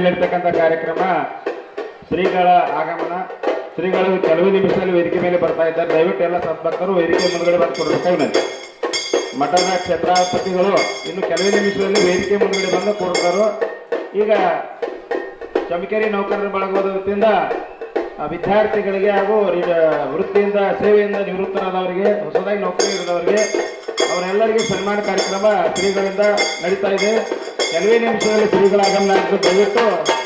ಈ ಇರ್ತಕ್ಕಂಥ ಕಾರ್ಯಕ್ರಮ. ಶ್ರೀಗಳ ಆಗಮನ, ಶ್ರೀಗಳು ಕೆಲವು ನಿಮಿಷದಲ್ಲಿ ವೇದಿಕೆ ಮೇಲೆ ಬರ್ತಾ ಇದ್ದಾರೆ. ದಯವಿಟ್ಟು ಎಲ್ಲ ಸದ್ಭಕ್ತರು ವೇದಿಕೆ ಮುಂದ್ಗಡೆ ಬಂದು ವಿನಂತಿ ಮಠದ ಕ್ಷೇತ್ರಾಧಿಪತಿಗಳು ಇನ್ನು ಕೆಲವೇ ನಿಮಿಷದಲ್ಲಿ ವೇದಿಕೆ ಮುಂದ್ಗಡೆ ಬಂದು ಕೊಡ್ತಾರೋ ಈಗ ಚಮಕೇರಿ ನೌಕರರ ಬಳಗದ ವಿದ್ಯಾರ್ಥಿಗಳಿಗೆ ಹಾಗೂ ವೃತ್ತಿಯಿಂದ, ಸೇವೆಯಿಂದ ನಿವೃತ್ತರಾದವರಿಗೆ, ಹೊಸದಾಗಿ ನೌಕರಿ ಇರೋದವರಿಗೆ ಅವರೆಲ್ಲರಿಗೂ ಸನ್ಮಾನ ಕಾರ್ಯಕ್ರಮ ಶ್ರೀಗಳಿಂದ ನಡೀತಾ ಇದೆ. ಕೆಲವೇ ನಿಮಿಷದಲ್ಲಿ ಶ್ರೀಗಳ ಆಗಮನ ಆಗ್ತದೆ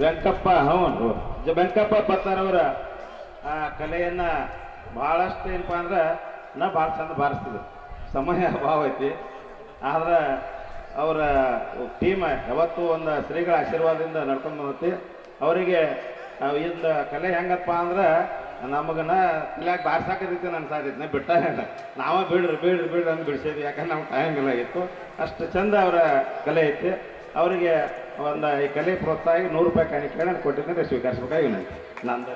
ವೆಂಕಪ್ಪ ಜ ವೆಂಕಪ್ಪ ಪತ್ತಾರವರ ಆ, ಕಲೆಯನ್ನ ಭಾಳಷ್ಟು ಏನಪ್ಪ ಅಂದ್ರೆ ನಾ ಭಾಳ ಚಂದ ಬಾರಿಸ್ತಿದ್ರು ಸಮಯ ಅಭಾವ ಐತಿ. ಆದ್ರೆ ಅವರ ಟೀಮ್ ಯಾವತ್ತೂ ಒಂದು ಶ್ರೀಗಳ ಆಶೀರ್ವಾದದಿಂದ ನಡ್ಕೊಂಡು ಬಂದೈತಿ. ಅವರಿಗೆ ಇಂದ ಕಲೆ ಹೆಂಗಪ್ಪ ಅಂದ್ರೆ ನಮಗನ ಕಲ್ಯಾಗ ಬಾರ್ಸಾಕತೈತಿ ನನ್ನ ಸಾಧ್ಯತೆ ಬಿಟ್ಟ ನಾವ ಬಿಡ್ರಿ ಬಿಡ್ರಿ ಬಿಡ್ರಿ ಅಂತ ಬಿಡಿಸಿದ್ವಿ. ಯಾಕಂದ್ರೆ ನಮ್ಗೆ ಟೈಮ್ ಇಲ್ಲ ಆಗಿತ್ತು. ಅಷ್ಟು ಚಂದ ಅವರ ಕಲೆ ಐತಿ. ಅವರಿಗೆ ಒಂದು ಈ ಕಲೆ ಪ್ರೋತ್ಸಾಹ ನೂರು ರೂಪಾಯಿ ಕಾಣಿಕೆ ನಾನು ಕೊಟ್ಟಿದ್ದರೆ ಸ್ವೀಕರಿಸ್ಬೇಕಾಗಿ ವಿನಂತಿ ನಂದು